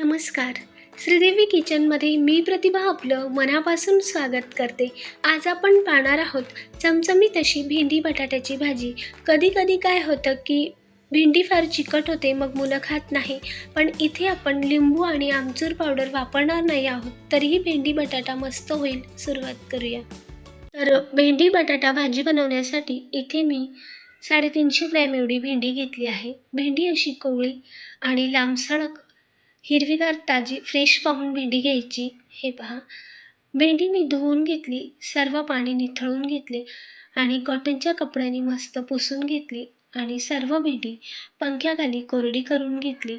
नमस्कार. श्रीदेवी किचनमध्ये मी प्रतिभा आपलं मनापासून स्वागत करते. आज आपण पाहणार आहोत चमचमीत अशी भेंडी बटाट्याची भाजी. कधी कधी काय होतं की भेंडी फार चिकट होते मग मुलं खात नाही. पण इथे आपण लिंबू आणि आमचूर पावडर वापरणार नाही आहोत तरीही भेंडी बटाटा मस्त होईल. सुरुवात करूया. तर भेंडी बटाटा भाजी बनवण्यासाठी इथे मी साडेतीनशे ग्रॅम एवढी भेंडी घेतली आहे. भेंडी अशी कोवळी आणि लांबसडक हिरवीगार ताजी फ्रेश पाहून भेंडी घ्यायची. हे पहा. भेंडी मी धुवून घेतली सर्व पाणी निथळून घेतले आणि कॉटनच्या कपड्याने मस्त पुसून घेतली आणि सर्व भेंडी पंख्याखाली कोरडी करून घेतली.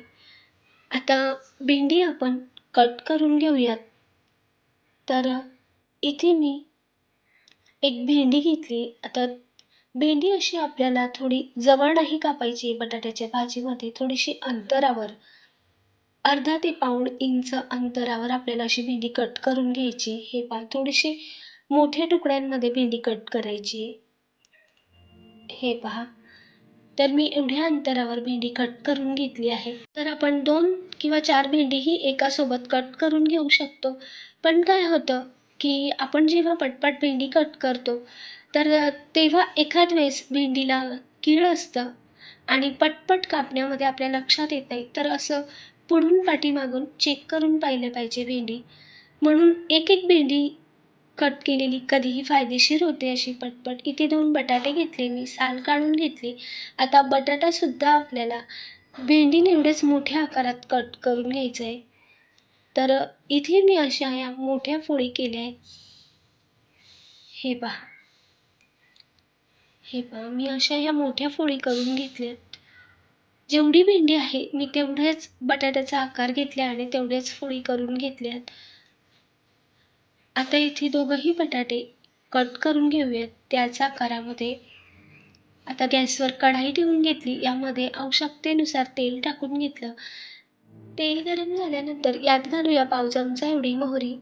आता भेंडी आपण कट करून घेऊयात. तर इथे मी एक भेंडी घेतली. आता भेंडी अशी आपल्याला थोडी जवळ नाही कापायची बटाट्याच्या भाजीमध्ये थोडीशी अंतरावर अर्धा ते पाऊण इंच अंतरावर आपल्याला अशी भेंडी कट करून घ्यायची. हे पहा थोडीशी मोठ्या तुकड्यांमध्ये भेंडी कट करायची हे पहा तर मी एवढ्या अंतरावर भेंडी कट करून घेतली आहे. तर आपण दोन किंवा चार भेंडीही एकासोबत कट करून घेऊ शकतो. पण काय होतं की आपण जेव्हा पटपट भेंडी कट करतो तर तेव्हा एखाद वेळेस भेंडीला कीड असतं आणि पटपट कापण्यामध्ये आपल्या लक्षात येत नाही. तर असं पुढून पाठीमागून चेक करून पाहिलं पाहिजे भेंडी. म्हणून एक एक भेंडी कट केलेली कधीही फायदेशीर होते अशी पटपट. इथे दोन बटाटे घेतले मी साल काढून घेतली. आता बटाटासुद्धा आपल्याला भेंडीने एवढेच मोठ्या आकारात कट करून घ्यायचं आहे. तर इथे मी अशा या मोठ्या फोडी केल्या आहेत. हे पहा. हे पहा मी अशा ह्या मोठ्या फोडी करून घेतल्या जेवढी भेंडी आहे मी तेवढेच बटाट्याचा आकार घेतला आणि तेवढेच फोडी करून घेतल्यात. आता इथे दोघंही बटाटे कट करून घेऊयात. त्याच आकारामध्ये. आता गॅसवर कढाई ठेवून घेतली. यामध्ये आवश्यकतेनुसार तेल टाकून घेतलं. तेल गरम झाल्यानंतर यात घालूया पाव चमचा एवढी मोहरी.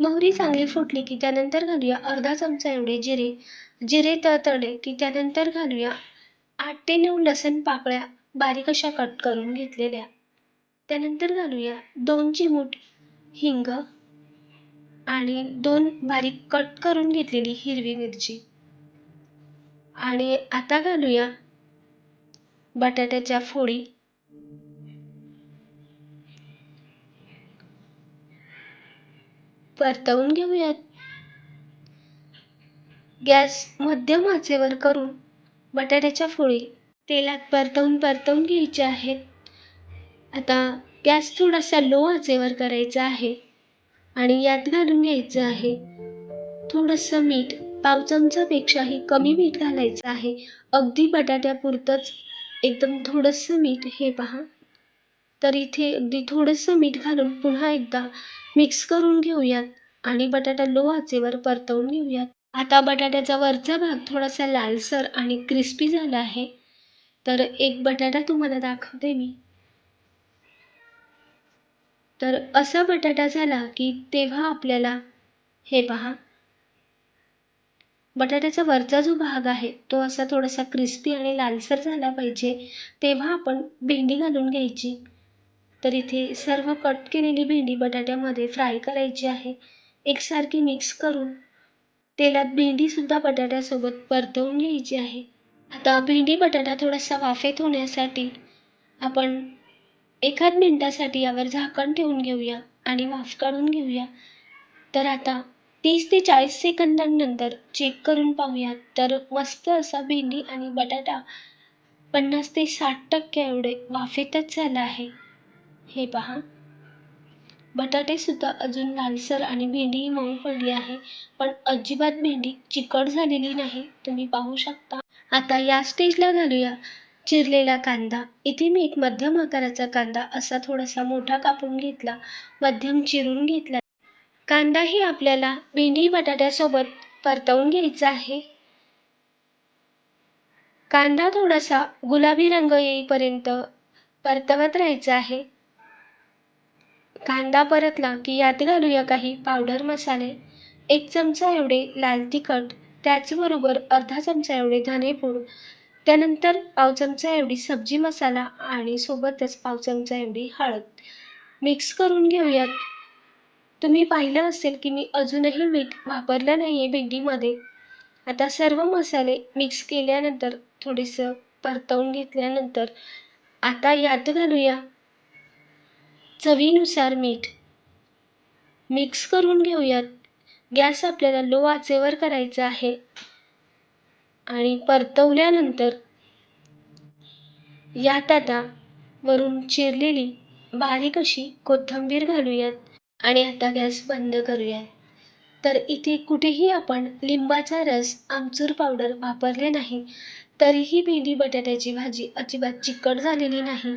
मोहरी चांगली फुटली की त्यानंतर घालूया अर्धा चमचा एवढे जिरे. जिरे तळतळे की त्यानंतर घालूया आठ ते नऊ लसण पाकळ्या. बारीक अशा कट करून घेतलेल्या. त्यानंतर घालूया दोन चिमूट हिंग आणि दोन बारीक कट करून घेतलेली हिरवी मिरची. आणि आता घालूया बटाट्याच्या फोडी. परतवून घेऊयात. गॅस मध्यम आचेवर करून बटाट्याच्या फोडी तेलात परतवून परतवून घ्यायचे आहेत. आता गॅस थोडासा लो आचेवर करायचा आहे आणि यात घालून घ्यायचं आहे. थोडंसं मीठ पाव चमचापेक्षाही कमी मीठ घालायचं आहे. अगदी बटाट्यापुरतंच. एकदम थोडंसं मीठ हे पहा. तर इथे अगदी थोडंसं मीठ घालून पुन्हा एकदा मिक्स करून घेऊयात आणि बटाटा लो आचेवर परतवून घेऊयात. आता बटाट्याचा वरचा भाग थोडासा लालसर आणि क्रिस्पी झाला आहे. तर एक बटाटा तुम्हाला दाखवते मी. तर असा बटाटा झाला की तेव्हा आपल्याला हे पहा. बटाट्याचा वरचा जो भाग आहे तो असा थोडासा क्रिस्पी आणि लालसर झाला पाहिजे. तेव्हा आपण भेंडी घालून घ्यायची. तर इथे सर्व कट केलेली भेंडी बटाट्यामध्ये फ्राय करायची आहे. एकसारखी मिक्स करून तेलात भेंडीसुद्धा बटाट्यासोबत परतवून घ्यायची आहे. आता भेंडी बटाटा थोडासा वाफेत होण्यासाठी आपण एखाद मिनटासाठी यावर झाकण ठेवून घेऊया आणि वाफ काढून घेऊया. तर आता तीस ते चाळीस सेकंदांनंतर चेक करून पाहूयात. तर मस्त असा भेंडी आणि बटाटा पन्नास ते साठ टक्के एवढे वाफेतच झाला आहे. हे पहा. बटाटेसुद्धा अजून लालसर आणि भेंडीही मऊ पडली आहे. पण अजिबात भेंडी चिकट झालेली नाही. तुम्ही पाहू शकता. आता या स्टेजला घालूया. चिरलेला कांदा. इथे मी एक मध्यम आकाराचा कांदा असा थोडासा मोठा कापून घेतला. मध्यम चिरून घेतला. कांदाही आपल्याला भेंडी बटाट्यासोबत परतवून घ्यायचा आहे. कांदा थोडासा गुलाबी रंग येईपर्यंत परतवत राहायचा आहे. कांदा परतला की यात घालूया काही पावडर मसाले. एक चमचा एवढे लाल तिखट. त्याचबरोबर अर्धा चमचा एवढे धनेपूड त्यानंतर पाव चमचा एवढी सब्जी मसाला आणि सोबतच पाव चमचा एवढी हळद. मिक्स करून घेऊयात. तुम्ही पाहिलं असेल की मी अजूनही मीठ वापरलं नाही आहे भेंडीमध्ये. आता सर्व मसाले मिक्स केल्यानंतर थोडंसं परतवून घेतल्यानंतर आता यात घालूया चवीनुसार मीठ. मिक्स करून घेऊयात. गॅस आपल्याला लो आचेवर करायचा आहे. आणि परतवल्यानंतर यात आता वरून चिरलेली बारीक अशी कोथिंबीर घालूयात आणि आता गॅस बंद करूयात. तर इथे कुठेही आपण लिंबाचा रस आमचूर पावडर वापरले नाही तरीही भेंडी बटाट्याची भाजी अजिबात चिकट झालेली नाही.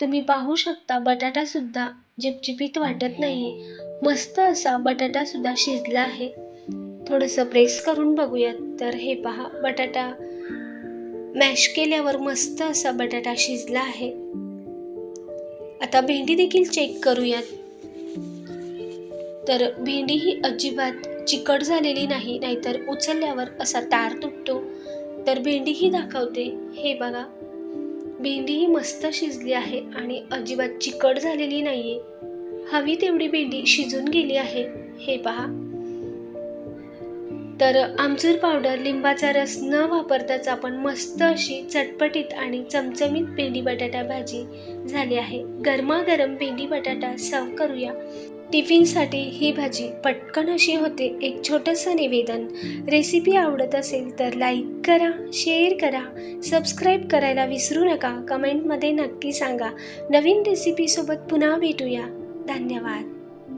तुम्ही पाहू शकता बटाटासुद्धा चिपचिपीत वाटत नाही मस्त असा बटाटासुद्धा शिजला आहे. थोडंसं प्रेस करून बघूयात. तर हे पहा बटाटा मॅश केल्यावर मस्त असा बटाटा शिजला आहे. आता भेंडी देखील चेक करूयात. तर भेंडी ही अजिबात चिकट झालेली नाही नाहीतर उचलल्यावर असा तार तुटतो. तर भेंडी ही दाखवते. हे बघा भेंडी ही मस्त शिजली आहे आणि अजिबात चिकट झालेली नाहीये. हवी तेवढी भेंडी शिजून गेली आहे. हे पहा. तर आमचूर पावडर लिंबाचा रस न वापरताच आपण मस्त अशी चटपटीत आणि चमचमीत भेंडी बटाटा भाजी झाली आहे. गरमागरम भेंडी बटाटा सर्व करूया. टिफिनसाठी ही भाजी पटकन अशी होते. एक छोटंसं निवेदन. रेसिपी आवडत असेल तर लाईक करा शेअर करा सबस्क्राईब करायला विसरू नका. कमेंटमध्ये नक्की सांगा. नवीन रेसिपीसोबत पुन्हा भेटूया. धन्यवाद.